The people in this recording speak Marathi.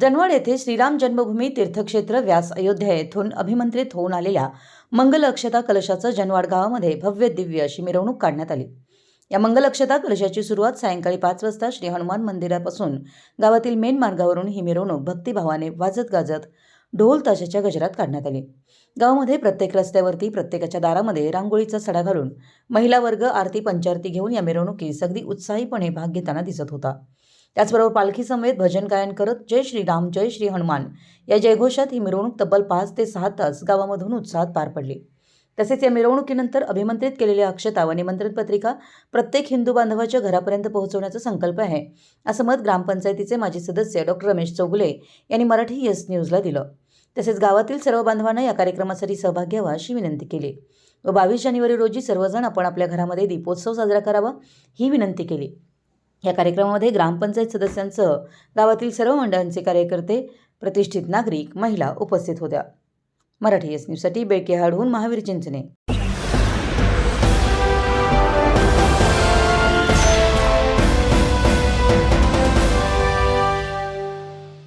जनवड येथे श्रीराम जन्मभूमी तीर्थक्षेत्र व्यास अयोध्या येथून अभिमंत्रित होऊन आलेल्या मंगल अक्षता कलशाचं जनवाड गावामध्ये भव्य दिव्य अशी मिरवणूक काढण्यात आली. या मंगल अक्षता कलशाची सुरुवात सायंकाळी पाच वाजता श्री हनुमान मंदिरापासून गावातील मेन मार्गावरून ही मिरवणूक भक्तिभावाने वाजत गाजत ढोल ताशाच्या गजरात काढण्यात आली. गावामध्ये प्रत्येक रस्त्यावरती प्रत्येकाच्या दारामध्ये रांगोळीचा सडा घालून महिला वर्ग आरती पंचारती घेऊन या मिरवणुकीस अगदी उत्साहीपणे भाग घेताना दिसत होता. त्याचबरोबर पालखी समेत भजन गायन करत जय श्रीराम जय श्री हनुमान. या जयघोषात ही मिरवणूक तब्बल पाच ते सहा तास गावामधून उत्साहात पार पडली. तसेच या मिरवणुकीनंतर अभिमंत्रित केलेल्या अक्षता व निमंत्रण पत्रिका प्रत्येक हिंदू बांधवाच्या घरापर्यंत पोहोचवण्याचा संकल्प आहे असं मत ग्रामपंचायतीचे माजी सदस्य डॉक्टर रमेश चौगुले यांनी मराठी येस न्यूजला दिलं. तसेच गावातील सर्व बांधवांना या कार्यक्रमासाठी सहभाग घ्यावा अशी विनंती केली. व बावीस जानेवारी रोजी सर्वजण आपण आपल्या घरामध्ये दीपोत्सव साजरा करावा ही विनंती केली. या कार्यक्रमामध्ये ग्रामपंचायत सदस्यांसह गावातील सर्व मंडळांचे कार्यकर्ते प्रतिष्ठित नागरिक महिला उपस्थित होत्या. मराठी एस न्यूजसाठी बेळके हाडहून महावीर चिंचणे.